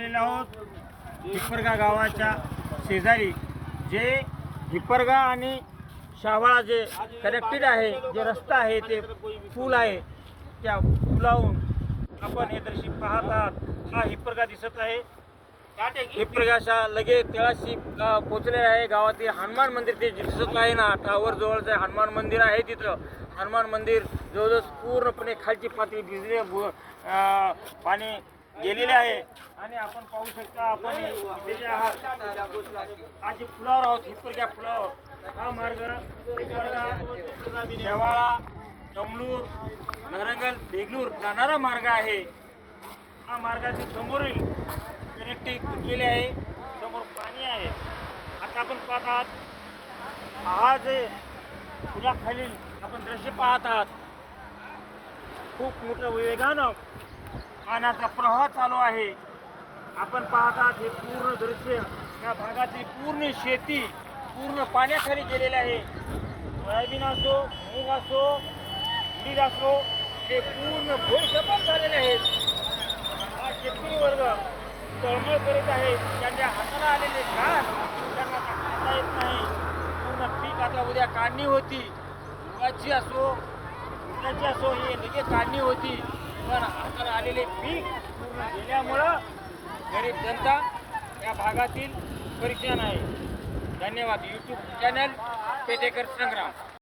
आहोत हिप्परगा गावाच्या शेजारी जे हिप्परगा आणि शाहवाळा जे कनेक्टेड आहे जे रस्ता आहे ते पूल आहे त्या पुलावून आपण हे दृश्य पाहत आहात. हा हिप्परगा दिसत आहे. हिप्परगाशा लगेच तळाशी गा- आहे गावातील हनुमान मंदिर. ते दिसत आहे ना टावर जवळचं हनुमान मंदिर आहे तिथं. हनुमान मंदिर जवळजवळ पूर्णपणे खालची पातळी भिजले पाणी गेलेले आहे. आणि आपण पाहू शकता आपण इथे जे आहात आज फुलावर आहोत हिप्परग्या फुलावर हा मार्ग हिप्परगा शेवाळा जमलूर नरंगल देगलूर जाणारा मार्ग आहे. हा मार्गाचे समोरील कनेक्टिंग तुटलेले आहे. समोर पाणी आहे. आता आपण पाहत आहात हा जे पुलाखालील आपण दृश्य पाहत आहात खूप मोठं वेगानं पाण्याचा प्रवाह चालू आहे. आपण पाहत आहात हे पूर्ण दृश्य या भागातील पूर्ण शेती पूर्ण पाण्याखाली गेलेली आहे. सोयाबीन असो मूग असो उडीद असो ते पूर्ण भोरसपाट झालेले आहेत. हा शेतकरी वर्ग तळमळ करीत आहे. त्यांच्या हाताला आलेले घास त्यांना खाता येत नाही. पूर्ण पीक आता उद्या काढणी होती. मुगाची असो उडदाची असो हे लगेच काढणी होती. पण हाताला आलेले पीक दिल्यामुळं गरीब जनता या भागातील परेशान आहे. धन्यवाद. YouTube channel Petekar Sangram.